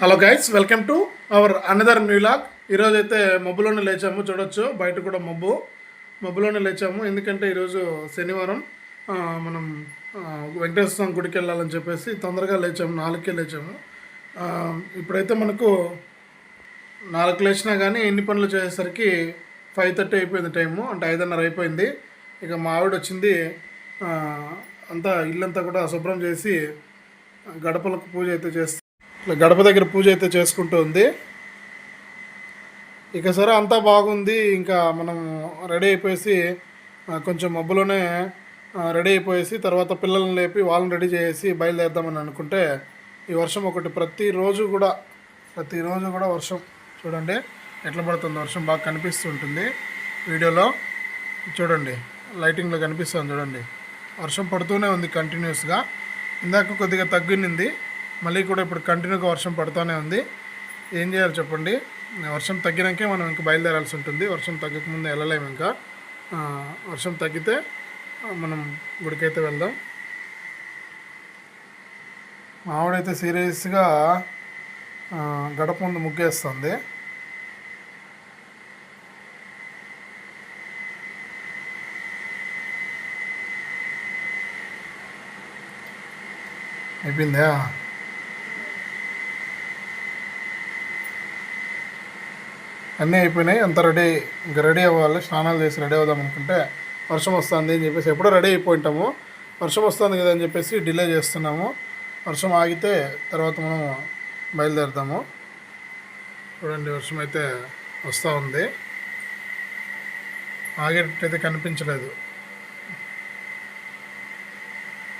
Hello guys welcome to our another new log ఈరోజు అయితే మబ్బులోనే లేచాము. చూడొచ్చు. బయట కూడా మబ్బు. మబ్బులోనే లేచాము. ఎందుకంటే ఈరోజు శనివారం. మనం వెంకటేశ్వర స్వామి గుడికి వెళ్ళాలని చెప్పేసి తొందరగా లేచాము. నాలుగుకే లేచాము. ఇప్పుడైతే మనకు నాలుగు లేచినా కానీ ఎన్ని పనులు చేసేసరికి ఫైవ్ థర్టీ అయిపోయింది టైము అంటే ఐదున్నర అయిపోయింది. ఇక మా ఆవిడ వచ్చింది. అంతా ఇల్లంతా కూడా శుభ్రం చేసి గడపలకు పూజ అయితే చేస్తే ఇట్లా గడప దగ్గర పూజ అయితే చేసుకుంటూ ఉంది. ఇక సరే అంతా బాగుంది. ఇంకా మనం రెడీ అయిపోయేసి కొంచెం మబ్బులోనే రెడీ అయిపోయేసి తర్వాత పిల్లల్ని లేపి వాళ్ళని రెడీ చేసి బయలుదేరదామని అనుకుంటే ఈ వర్షం ఒకటి ప్రతిరోజు కూడా ప్రతిరోజు కూడా వర్షం. చూడండి ఎట్లా పడుతుంది? వర్షం బాగా కనిపిస్తుంటుంది వీడియోలో చూడండి లైటింగ్లో కనిపిస్తుంది చూడండి. వర్షం పడుతూనే ఉంది కంటిన్యూస్గా ఇందాక కొద్దిగా తగ్గినింది మళ్ళీ కూడా ఇప్పుడు కంటిన్యూగా వర్షం పడుతూనే ఉంది. ఏం చేయాలి చెప్పండి? వర్షం తగ్గినాకే మనం ఇంకా బయలుదేరాల్సి ఉంటుంది. వర్షం తగ్గకముందు వెళ్ళలేము ఇంకా. వర్షం తగ్గితే మనం గుడికైతే వెళ్దాం. ఆవిడైతే సీరియస్గా గడప ముందు ముగ్గేస్తుంది. అయిపోయిందా? అన్నీ అయిపోయినాయి. అంత రెడీ ఇంకా రెడీ అవ్వాలి. స్నానాలు చేసి రెడీ అవుదాం అనుకుంటే వర్షం వస్తుంది అని చెప్పేసి ఎప్పుడో రెడీ అయిపోయింటాము. వర్షం వస్తుంది కదా అని చెప్పేసి డిలే చేస్తున్నాము. వర్షం ఆగితే తర్వాత మనం బయలుదేరుతాము. చూడండి వర్షం అయితే వస్తూ ఉంది. ఆగేటట్టయితే కనిపించలేదు.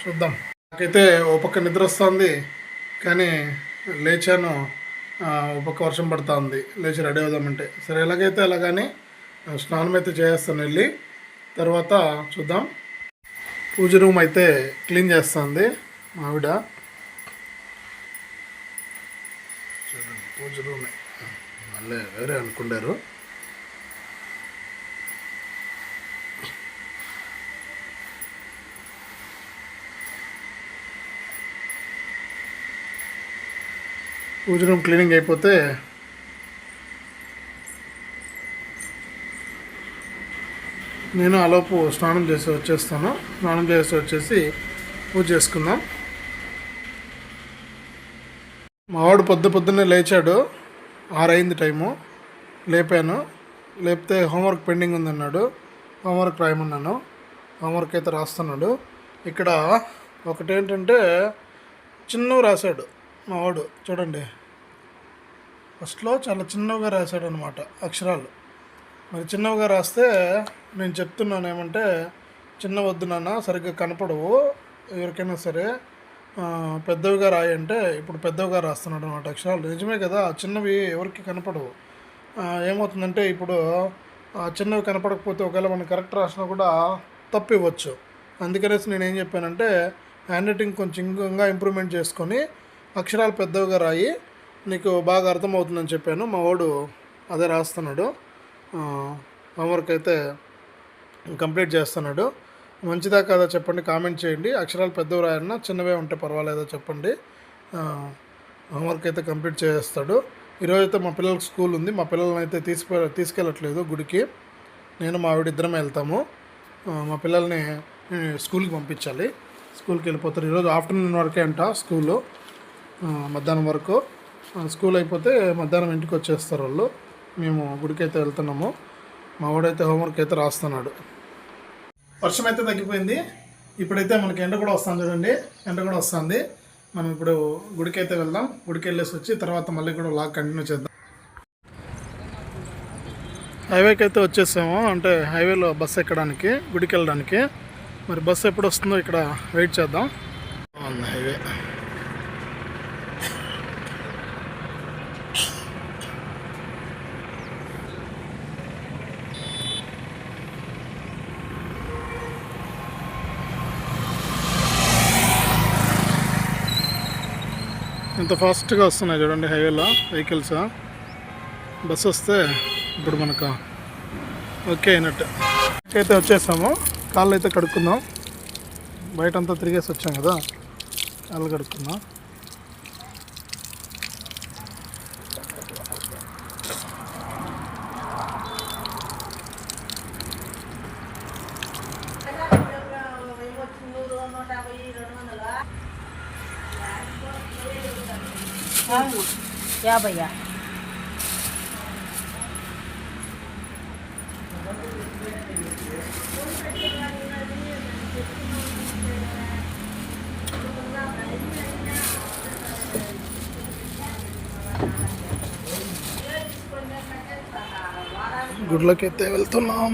చూద్దాం. నాకైతే ఓ పక్క నిద్ర వస్తుంది కానీ లేచాను. ఆ, వర్షం పడుతూ ఉంది. లేచి రెడీ అవుదామంటే. సరే ఎలాగైతే అలాగని స్నానం అయితే చేస్తాను వెళ్ళి. తర్వాత చూద్దాం. పూజ రూమ్ అయితే క్లీన్ చేస్తుంది ఆవిడ. చూడండి పూజ రూమే. మళ్ళీ వేరే అనుకున్నారు పూజ రూమ్ క్లీనింగ్ అయిపోతే నేను ఆలోపు స్నానం చేసి వచ్చేస్తాను. స్నానం చేసి వచ్చేసి పూజ చేసుకుందాం. మావాడు పొద్దు పొద్దున్నే లేచాడు. ఆరైంది టైము. లేపాను. లేపితే హోంవర్క్ పెండింగ్ ఉందన్నాడు. హోంవర్క్ రాయమన్నాను. హోంవర్క్ అయితే రాస్తున్నాడు. ఇక్కడ ఒకటేంటంటే చిన్నవి రాశాడు. మా వాడు చూడండి. ఫస్ట్లో చాలా చిన్నవిగా రాశాడు అనమాట అక్షరాలు. మరి చిన్నవిగా రాస్తే నేను చెప్తున్నాను ఏమంటే చిన్న వద్దు నాన్న సరిగ్గా కనపడవు. ఎవరికైనా సరే ఆ, పెద్దవిగా రాయంటే ఇప్పుడు పెద్దవిగా రాస్తున్నాడు అనమాట అక్షరాలు. నిజమే కదా చిన్నవి ఎవరికి కనపడవు. ఏమవుతుందంటే ఇప్పుడు చిన్నవి కనపడకపోతే ఒకవేళ మనం కరెక్ట్ రాసినా కూడా తప్పు ఇవ్వచ్చు అందుకనేసి నేను ఏం చెప్పానంటే హ్యాండ్ రైటింగ్ కొంచెం ఇంకా ఇంప్రూవ్మెంట్ చేసుకొని అక్షరాలు పెద్దవిగా రాయి నీకు బాగా అర్థమవుతుందని చెప్పాను. మా వాడు అదే రాస్తున్నాడు. హోంవర్క్ అయితే కంప్లీట్ చేస్తున్నాడు. మంచిదా కాదా చెప్పండి కామెంట్ చేయండి. అక్షరాలు పెద్దవి రాయన్నా చిన్నవే ఉంటే పర్వాలేదో చెప్పండి. హోంవర్క్ అయితే కంప్లీట్ చేస్తాడు. ఈరోజైతే మా పిల్లలకి స్కూల్ ఉంది. మా పిల్లల్ని అయితే తీసుకు తీసుకెళ్ళట్లేదు గుడికి. నేను మా ఆవిడ ఇద్దరం వెళ్తాము. మా పిల్లల్ని స్కూల్కి పంపించాలి. స్కూల్కి వెళ్ళిపోతారు. ఈరోజు ఆఫ్టర్నూన్ వరకే అంట స్కూలు. మధ్యాహ్నం వరకు. స్కూల్ అయిపోతే మధ్యాహ్నం ఇంటికి వచ్చేస్తారు వాళ్ళు. మేము గుడికి అయితే వెళ్తున్నాము. మా వాడైతే హోంవర్క్ అయితే రాస్తున్నాడు. వర్షం అయితే తగ్గిపోయింది. ఇప్పుడైతే మనకి ఎండ కూడా వస్తుంది చూడండి. ఎండ కూడా వస్తుంది. మనం ఇప్పుడు గుడికి అయితే వెళ్దాం. గుడికి వెళ్ళేసి వచ్చి తర్వాత మళ్ళీ కూడా లాగ్ కంటిన్యూ చేద్దాం. హైవేకి అయితే వచ్చేసాము. అంటే హైవేలో బస్సు ఎక్కడానికి గుడికి వెళ్ళడానికి. మరి బస్సు ఎప్పుడు వస్తుందో ఇక్కడ వెయిట్ చేద్దాం. ఎంత ఫాస్ట్గా వస్తున్నాయి చూడండి హైవేలో వెహికల్స్. బస్ వస్తే ఇప్పుడు మనకు ఓకే అయినట్టు. అయితే వచ్చేసాము. కాళ్ళు అయితే కడుక్కుందాం. బయట అంతా తిరిగేసి వచ్చాం కదా. కాళ్ళు కడుక్కుందాం. యాభయ్యా గుడ్లకి అయితే వెళ్తున్నాం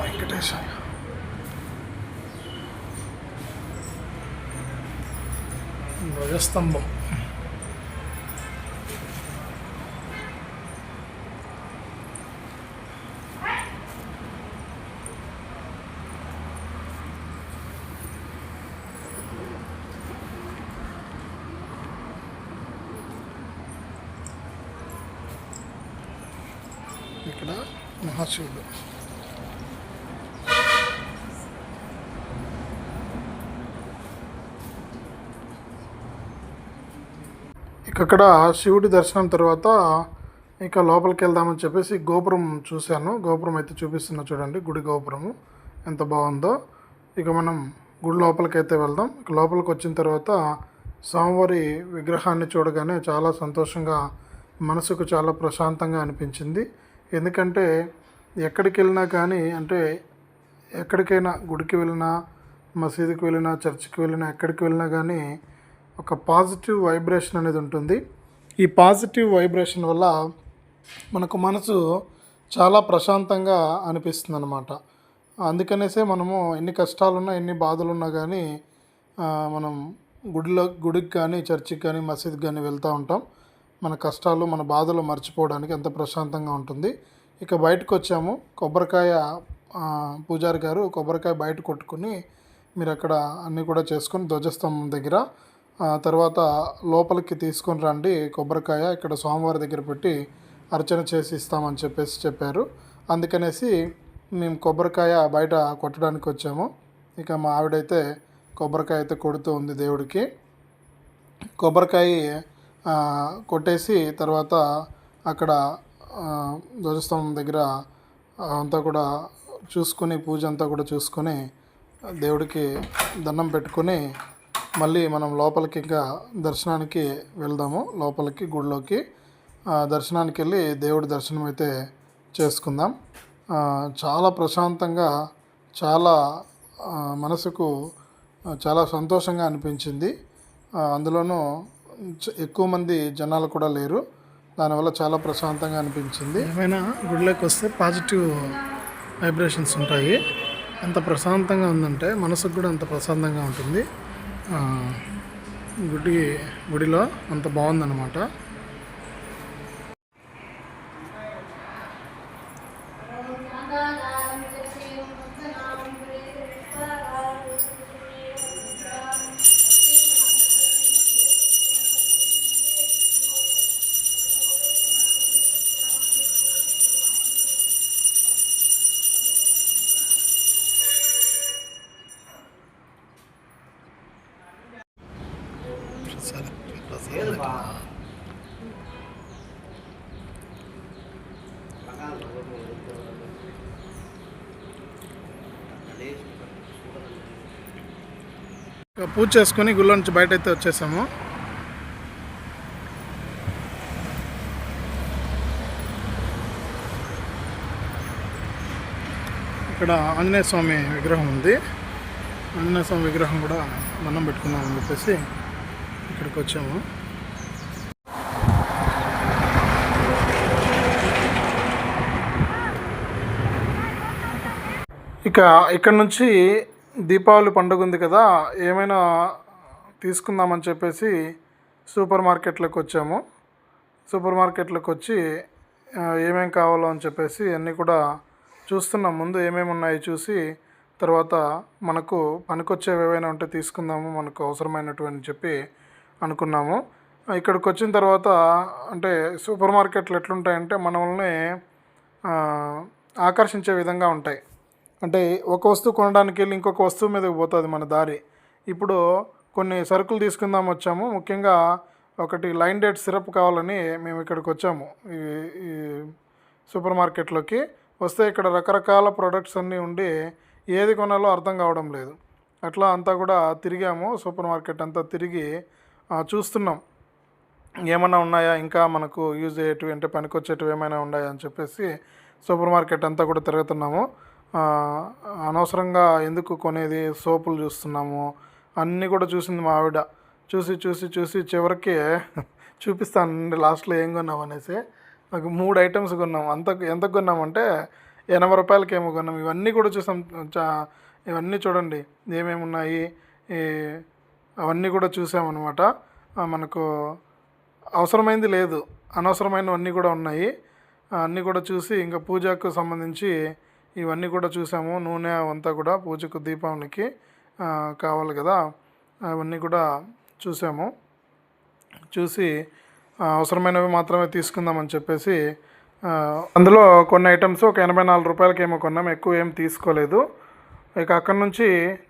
వెంకటేశ్వర ధ్వజస్తంభం ఇక్కడ మహాశివుడు అక్కడ శివుడి దర్శనం తర్వాత ఇక లోపలికి వెళ్దామని చెప్పేసి గోపురం చూశాను. గోపురం అయితే చూపిస్తున్నా చూడండి. గుడి గోపురము ఎంత బాగుందో. ఇక మనం గుడి లోపలికి అయితే వెళ్దాం. ఇక లోపలికి వచ్చిన తర్వాత స్వామివారి విగ్రహాన్ని చూడగానే చాలా సంతోషంగా మనసుకు చాలా ప్రశాంతంగా అనిపించింది. ఎందుకంటే ఎక్కడికి వెళ్ళినా కానీ అంటే ఎక్కడికైనా గుడికి వెళ్ళినా మసీదుకి వెళ్ళినా చర్చికి వెళ్ళినా ఎక్కడికి వెళ్ళినా కానీ ఒక పాజిటివ్ వైబ్రేషన్ అనేది ఉంటుంది. ఈ పాజిటివ్ వైబ్రేషన్ వల్ల మనకు మనసు చాలా ప్రశాంతంగా అనిపిస్తుంది అనమాట అందుకనేసే మనము ఎన్ని కష్టాలున్నా ఎన్ని బాధలున్నా కానీ మనం గుడిలో గుడికి కానీ చర్చికి కానీ మసీద్కి కానీ వెళ్తూ ఉంటాం. మన కష్టాలు మన బాధలు మర్చిపోవడానికి ఎంత ప్రశాంతంగా ఉంటుంది. ఇక బయటకు వచ్చాము. కొబ్బరికాయ పూజారి గారు కొబ్బరికాయ బయట కొట్టుకుని మీరు అక్కడ అన్నీ కూడా చేసుకొని ధ్వజస్తంభం దగ్గర తర్వాత లోపలికి తీసుకొని రండి కొబ్బరికాయ ఇక్కడ స్వామివారి దగ్గర పెట్టి అర్చన చేసి ఇస్తామని చెప్పేసి చెప్పారు. అందుకనేసి మేము కొబ్బరికాయ బయట కొట్టడానికి వచ్చాము. ఇక మా ఆవిడైతే కొబ్బరికాయ అయితే కొడుతూ ఉంది దేవుడికి. కొబ్బరికాయ కొట్టేసి తర్వాత అక్కడ ధ్వజస్తంభం దగ్గర అంతా కూడా చూసుకొని పూజ అంతా కూడా చూసుకొని దేవుడికి దండం పెట్టుకొని మళ్ళీ మనం లోపలికి ఇంకా దర్శనానికి వెళ్దాము. లోపలికి గుడిలోకి. దర్శనానికి వెళ్ళి దేవుడి దర్శనం అయితే చేసుకుందాం. చాలా ప్రశాంతంగా చాలా మనసుకు చాలా సంతోషంగా అనిపించింది. అందులోనూ చ- ఎక్కువ మంది జనాలు కూడా లేరు. దానివల్ల చాలా ప్రశాంతంగా అనిపించింది. ఏమైనా గుడిలోకి వస్తే పాజిటివ్ వైబ్రేషన్స్ ఉంటాయి. ఎంత ప్రశాంతంగా ఉందంటే మనసుకు కూడా అంత ప్రశాంతంగా ఉంటుంది. గుడి గుడిలో అంత బాగుందన్నమాట ఇక పూజ చేసుకొని గుళ్ళో నుంచి బయట అయితే వచ్చేసాము. ఇక్కడ ఆంజనేయ స్వామి విగ్రహం ఉంది. ఆంజనేయ స్వామి విగ్రహం కూడా దండం పెట్టుకుందామని చెప్పేసి ఇక్కడికి వచ్చాము. ఇక ఇక్కడ నుంచి దీపావళి పండుగ ఉంది కదా ఏమైనా తీసుకుందామని చెప్పేసి సూపర్ మార్కెట్లోకి వచ్చాము. సూపర్ మార్కెట్లోకి వచ్చి ఏమేం కావాలో అని చెప్పేసి అన్నీ కూడా చూస్తున్నాం. ముందు ఏమేమి ఉన్నాయి చూసి తర్వాత మనకు పనికొచ్చేవి ఏవైనా ఉంటే తీసుకుందాము మనకు అవసరమైనటువంటి చెప్పి అనుకున్నాము. ఇక్కడికి వచ్చిన తర్వాత అంటే సూపర్ మార్కెట్లు ఎట్లుంటాయంటే మనల్ని ఆకర్షించే విధంగా ఉంటాయి. అంటే ఒక వస్తువు కొనడానికి వెళ్ళి ఇంకొక వస్తువు మీదకి పోతుంది మన దారి. ఇప్పుడు కొన్ని సరుకులు తీసుకుందాం వచ్చాము. ముఖ్యంగా ఒకటి లైన్ డేట్ సిరప్ కావాలని మేము ఇక్కడికి వచ్చాము. ఈ సూపర్ మార్కెట్లోకి వస్తే ఇక్కడ రకరకాల ప్రొడక్ట్స్ అన్నీ ఉండి ఏది కొనాలో అర్థం కావడం లేదు. అట్లా అంతా కూడా తిరిగాము. సూపర్ మార్కెట్ అంతా తిరిగి చూస్తున్నాం. ఏమైనా ఉన్నాయా? ఇంకా మనకు యూజ్ అయ్యేటివి అంటే పనికొచ్చేటివి ఏమైనా ఉన్నాయా అని చెప్పేసి సూపర్ మార్కెట్ అంతా కూడా తిరుగుతున్నాము. అనవసరంగా ఎందుకు కొనేది? సోపులు చూస్తున్నాము. అన్నీ కూడా చూసింది మా ఆవిడ. చూసి చూసి చూసి చివరికి చూపిస్తానండి లాస్ట్లో ఏం కొన్నాం అనేసి. నాకు మూడు ఐటమ్స్ కొన్నాం. అంత ఎంత కొన్నామంటే ఎనభై రూపాయలకి ఏమో కొన్నాం. ఇవన్నీ కూడా చూసాం. చా ఇవన్నీ చూడండి. ఏమేమి ఉన్నాయి? ఈ అవన్నీ కూడా చూసామన్నమాట మనకు అవసరమైంది లేదు. అనవసరమైనవన్నీ కూడా ఉన్నాయి. అన్నీ కూడా చూసి ఇంకా పూజకు సంబంధించి ఇవన్నీ కూడా చూసాము. నూనె అవంతా కూడా పూజకు దీపావళికి కావాలి కదా. అవన్నీ కూడా చూసాము. చూసి అవసరమైనవి మాత్రమే తీసుకుందామని చెప్పేసి అందులో కొన్ని ఐటమ్స్ ఒక ఎనభై నాలుగు రూపాయలకి ఏమో కొన్నాం. ఎక్కువ ఏం తీసుకోలేదు. ఇక అక్కడి నుంచి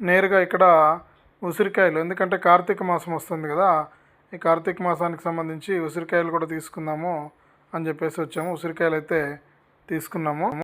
నేరుగా ఇక్కడ ఉసిరికాయలు ఎందుకంటే కార్తీక మాసం వస్తుంది కదా. ఈ కార్తీక మాసానికి సంబంధించి ఉసిరికాయలు కూడా తీసుకుందాము అని చెప్పేసి వచ్చాము. ఉసిరికాయలు అయితే తీసుకున్నాము.